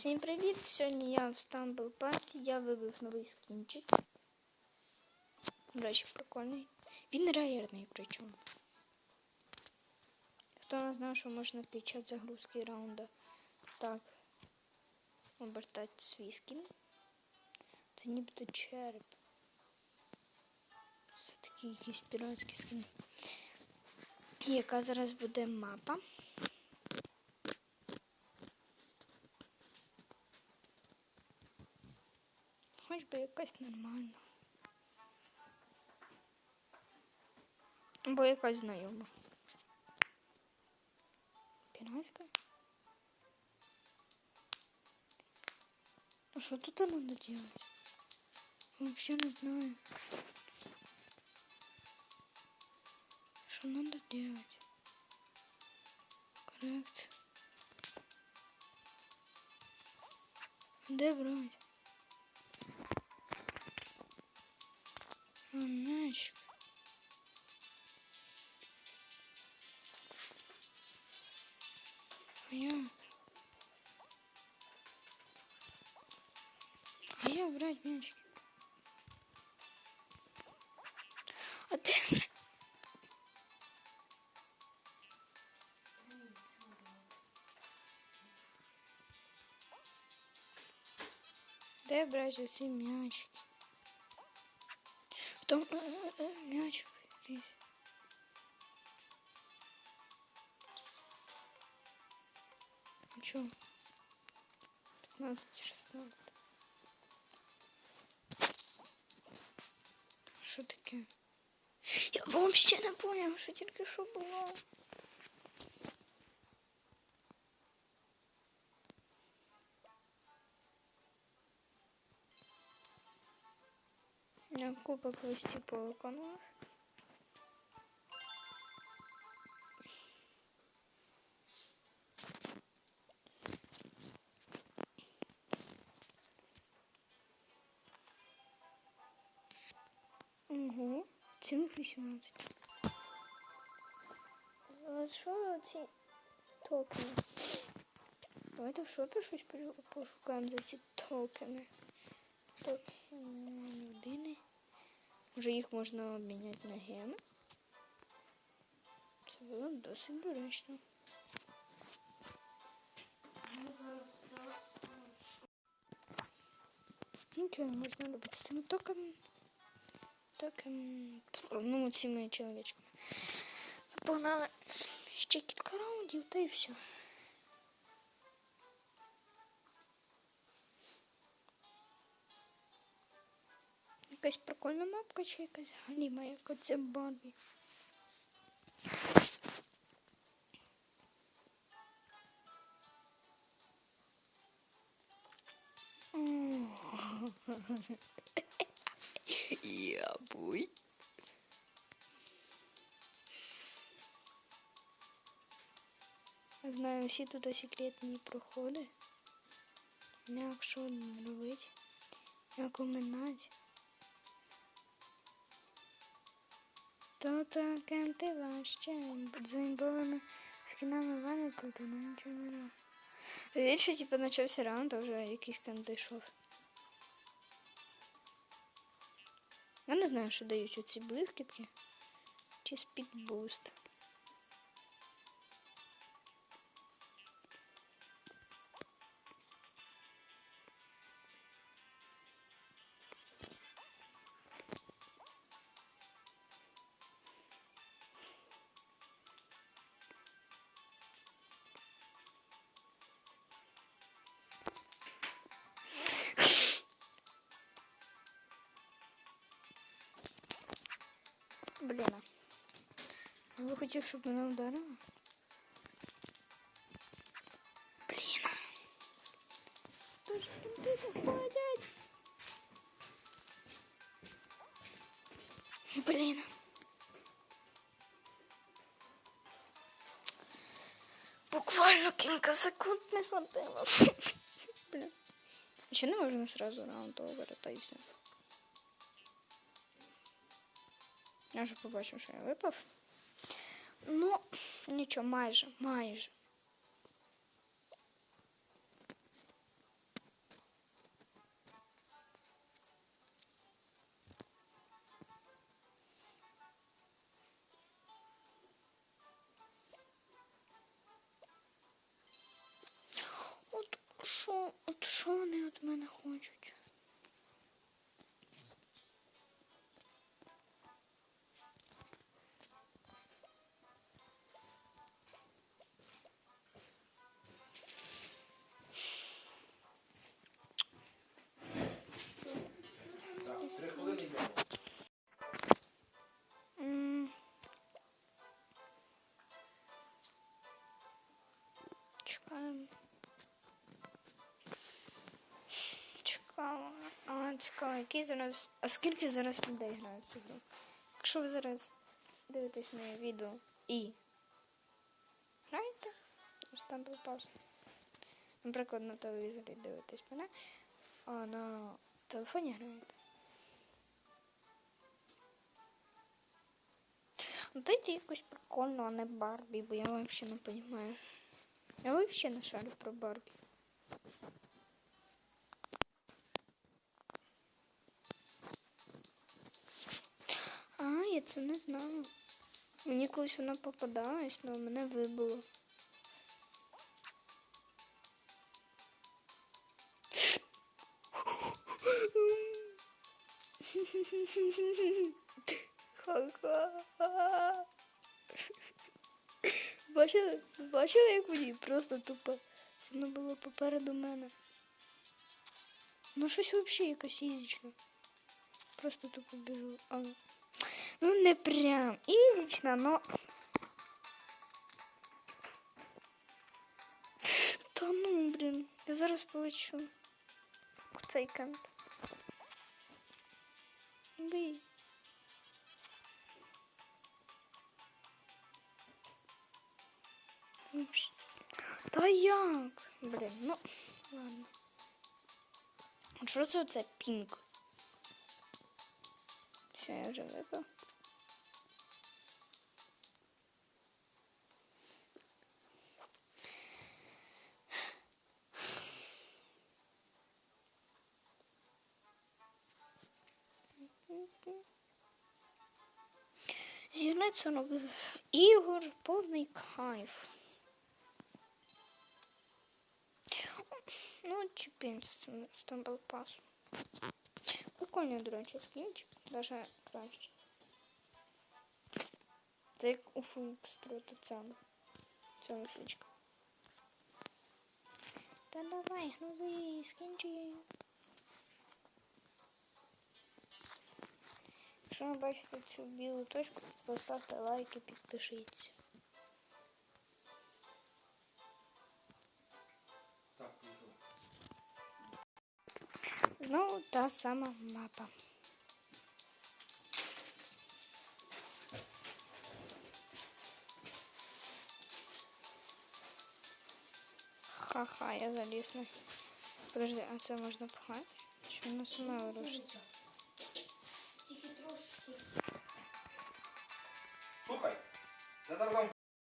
Всім привіт! Сьогодні я в Stumble Party, я вибив новий скінчик. До речі, прикольний. Він рейерний причому. Хто не знав, що можна час загрузки раунда так обертати свій скін. Це нібито череп. Це такий якийсь піратський скін. Яка зараз буде мапа. Хоч би якась нормальна. Або якась знайома. Піратська? А що тут надо делать? Вообще не знаю. Что надо делать? Коррект. Где брать? Де брати оці м'ячики? Там е, е, е, м'ячик якийсь. Ну чо? 15, 16. Що таке? Я взагалі не поняв, що тільки що було. Я кубок вести по каналах. Угу. Цілих 18. А що ці токени? Давайте в шопі щось пошукаємо за токени. Токени людини. Може їх можна обміняти на геми. Це було досить доречно. Нічого не можна робити з цими токами. Токен. Ну, цими чоловічками. Погнали ще кілька раундів, та й все. Якась прикольна мапка чи якась галіма, як оце Барбі. Я буй. Знаю всі тут секретні проходи. Як що робити, як оминати. То таке ти важче. З скинами вами тут, ну нічого не. Видиш, що типу почався раунд, а вже якийсь кент дійшов. Я не знаю, що дають оці блискітки. Чи спідбуст. Блін. Я би хотів, щоб мене ударило. Блін. Дуже кінти заходять. Блін. Буквально кілька секунд не хватило. Блін. Ще не можна сразу раунд овер, та й все. Я же побачив, що я випав. Ну, нічого, майже, майже. От що, от що вони от Чекаємо. Чекаємо. А, цікаво, який зараз. А скільки зараз людей грають гру? Якщо ви зараз дивитесь моє відео і граєте, ось там був пауз. Наприклад, на телевізорі дивитесь мене, а на телефоні граєте. Ну дайте якось прикольно, а не Барбі, бо я взагалі не розумію. Я взагалі не шарю про Барбі. А, я це не знаю. Мені колись вона попадалась, але мене вибило. Ха-ха. Бачили, бачили, як мені просто тупо. Воно було попереду мене. Ну щось взагалі якась ізічна. Просто тупо біжу. А, ну не прям ізічна, но. Та ну, блін, я зараз полечу в цей кент. Як? Блін, ну ладно. Що це оце пінк? Все, я вже випав. Зіграється нових ігор, повний кайф. Ну, чіпінці з Tumble Pass. Прикольний, до речі, скінчик, даже краще. Це як у Фулкстроту цьому. Ця лисичка. Та давай, грузи, скінчи. Якщо ви бачите цю білу точку, поставте лайк і підпишіться. Знову та сама мапа. Ха-ха, я заліз на. Подожди, а це можна пхати? Чи воно саме вирушить? Слухай, я вам